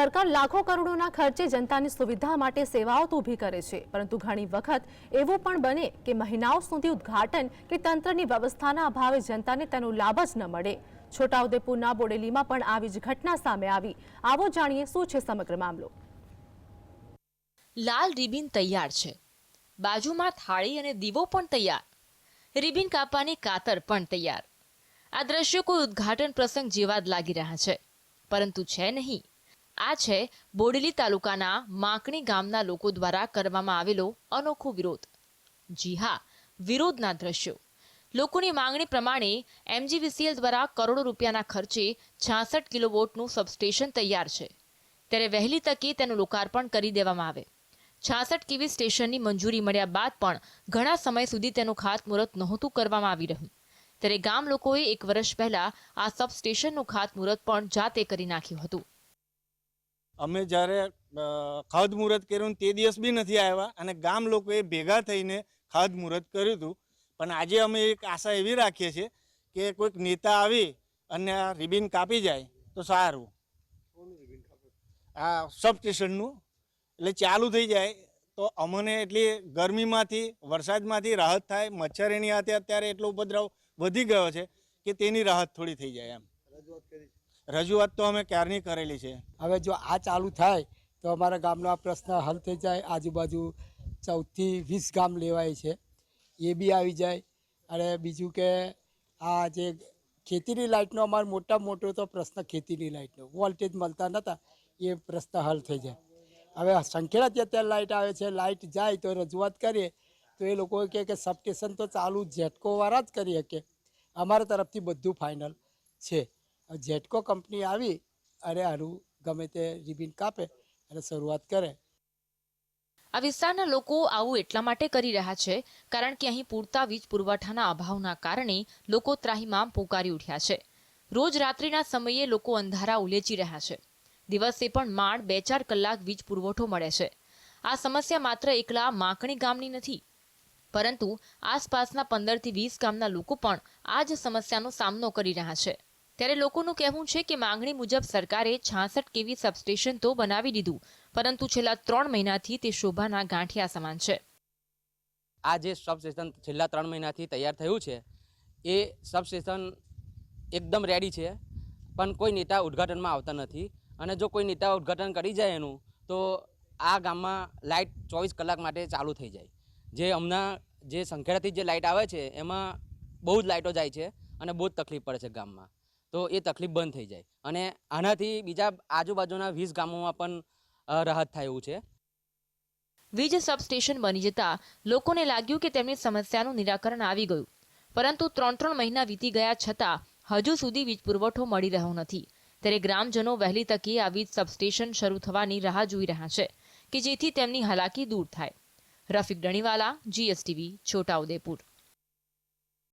સરકાર લાખો કરોડોના ખર્ચે જનતાની સુવિધા માટે સેવાઓ તો ઊભી કરે છે, પરંતુ ઘણી વખત એવું પણ બને કે મહિનાઓ સુધી ઉદ્ઘાટન કે તંત્રની વ્યવસ્થાના અભાવે જનતાને તેનો લાભ જ ન મળે. છોટાઉદેપુરના બોડેલીમાં પણ આવી જ ઘટના સામે આવી. આવો જાણીએ શું છે સમગ્ર મામલો. લાલ રિબિન તૈયાર છે. બાજુમાં થાળી અને દીવો પણ તૈયાર. રિબિન કાપવાની કાતર પણ તૈયાર. આ દ્રશ્યો કોઈ ઉદ્ઘાટન પ્રસંગ જેવા જ લાગી રહ્યા છે. પરંતુ છે નહીં. આ છે બોડેલી તાલુકાના માંકણી ગામના લોકો દ્વારા કરવામાં આવેલો અનોખો વિરોધ. જી હા, વિરોધના દ્રશ્યો. લોકોની માંગણી પ્રમાણે એમજીવીસીએલ દ્વારા કરોડો રૂપિયાના ખર્ચે છાસઠ કિલોવોટનું સબસ્ટેશન તૈયાર છે. ત્યારે વહેલી તકે તેનું લોકાર્પણ કરી દેવામાં આવે. છાસઠ કેવી સ્ટેશનની મંજૂરી મળ્યા બાદ પણ ઘણા સમય સુધી તેનું ખાતમુહૂર્ત નહોતું કરવામાં આવી રહ્યું. ત્યારે ગામ લોકોએ એક વર્ષ પહેલા આ સબસ્ટેશનનું ખાતમુહૂર્ત પણ જાતે કરી નાખ્યું હતું. અમે જ્યારે ખાદ મુહૂર્ત કર્યું તે દિવસ બી નથી આવ્યા અને ગામ લોકોએ ભેગા થઈને ખાતમુહૂર્ત કર્યું હતું. પણ આજે અમે એક આશા એવી રાખીએ છીએ કે કોઈક નેતા આવી અને આ રિબિન કાપી જાય તો સારું. આ સબસ્ટેશનનું, એટલે ચાલુ થઈ જાય તો અમને એટલી ગરમીમાંથી, વરસાદમાંથી રાહત થાય. મચ્છર એની હાથે અત્યારે એટલો ઉપદ્રવ વધી ગયો છે કે તેની રાહત થોડી થઈ જાય એમ. રજૂઆત તો અમે ક્યારની કરેલી છે? હવે જો આ ચાલુ થાય, તો અમારા ગામનો આ પ્રશ્ન હલ થઈ જાય. આજુબાજુ ચૌદથી વીસ ગામ લેવાય છે. એ બી આવી જાય. અને બીજું કે આ જે ખેતીની લાઇટનો અમારો મોટા મોટો તો પ્રશ્ન ખેતીની લાઇટનો. વોલ્ટેજ મળતા નહોતા એ પ્રશ્ન હલ થઈ જાય. હવે સંખેડાથી અત્યારે લાઇટ આવે છે, લાઇટ જાય તો રજૂઆત કરીએ, તો એ લોકો કહે કે સબસ્ટેશન તો ચાલુ જેટકોવાળા જ કરી શકે. અમારા તરફથી બધું ફાઇનલ છે. જેટકો કંપની આવી અને આનું ગમે તે રિબિન કાપે અને શરૂઆત કરે. આ વિસ્તારના લોકો આવું એટલા માટે કરી રહ્યા છે, કારણ કે અહીં પૂરતા વીજ પુરવઠાના અભાવના કારણે લોકો ત્રાહીમામ પોકારી ઉઠ્યા છે. રોજ રાત્રિના સમયે લોકો અંધારા ઉલેચી રહ્યા છે. દિવસે પણ માંડ બે ચાર કલાક વીજ પુરવઠો મળે છે. આ સમસ્યા માત્ર એકલા માંકણી ગામની નથી. પરંતુ આસપાસના પંદરથી વીસ ગામના લોકો પણ આ જ સમસ્યાનો સામનો કરી રહ્યા છે. ત્યારે લોકોનું કહેવું છે કે માંગણી મુજબ સરકારે છાસઠ કેવી સબસ્ટેશન તો બનાવી દીધું, પરંતુ છેલ્લા ત્રણ મહિનાથી તે શોભાના ગાંઠિયા સમાન છે. આ જે સબસ્ટેશન છેલ્લા ત્રણ મહિનાથી તૈયાર થયું છે, એ સબસ્ટેશન એકદમ રેડી છે, પણ કોઈ નેતા ઉદ્ઘાટનમાં આવતા નથી. અને જો કોઈ નેતા ઉદ્ઘાટન કરી જાય એનું, તો આ ગામમાં લાઇટ ચોવીસ કલાક માટે ચાલુ થઈ જાય. જે હમણાં જે સંખેડાથી જે લાઇટ આવે છે, એમાં બહુ જ લાઇટો જાય છે અને બહુ જ તકલીફ પડે છે ગામમાં. તો એ તકલીફ બંધ થઈ જાય. અને આનાથી બીજા આજુબાજુના વીસ ગામોમાં પણ રાહત થાય એવું છે. વીજ સબસ્ટેશન બની જતા લોકોને લાગ્યું કે તેમની સમસ્યાનું નિરાકરણ આવી ગયું. પરંતુ ત્રણ ત્રણ મહિના વીતી ગયા છતાં હજુ સુધી વીજ પુરવઠો મળી રહ્યો નથી. ત્યારે ગ્રામજનો વહેલી તકે આ વીજ સબસ્ટેશન શરૂ થવાની રાહ જોઈ રહ્યા છે, કે જેથી તેમની હાલાકી દૂર થાય. રફીક ડણીવાલા, જીએસટીવી છોટાઉદેપુર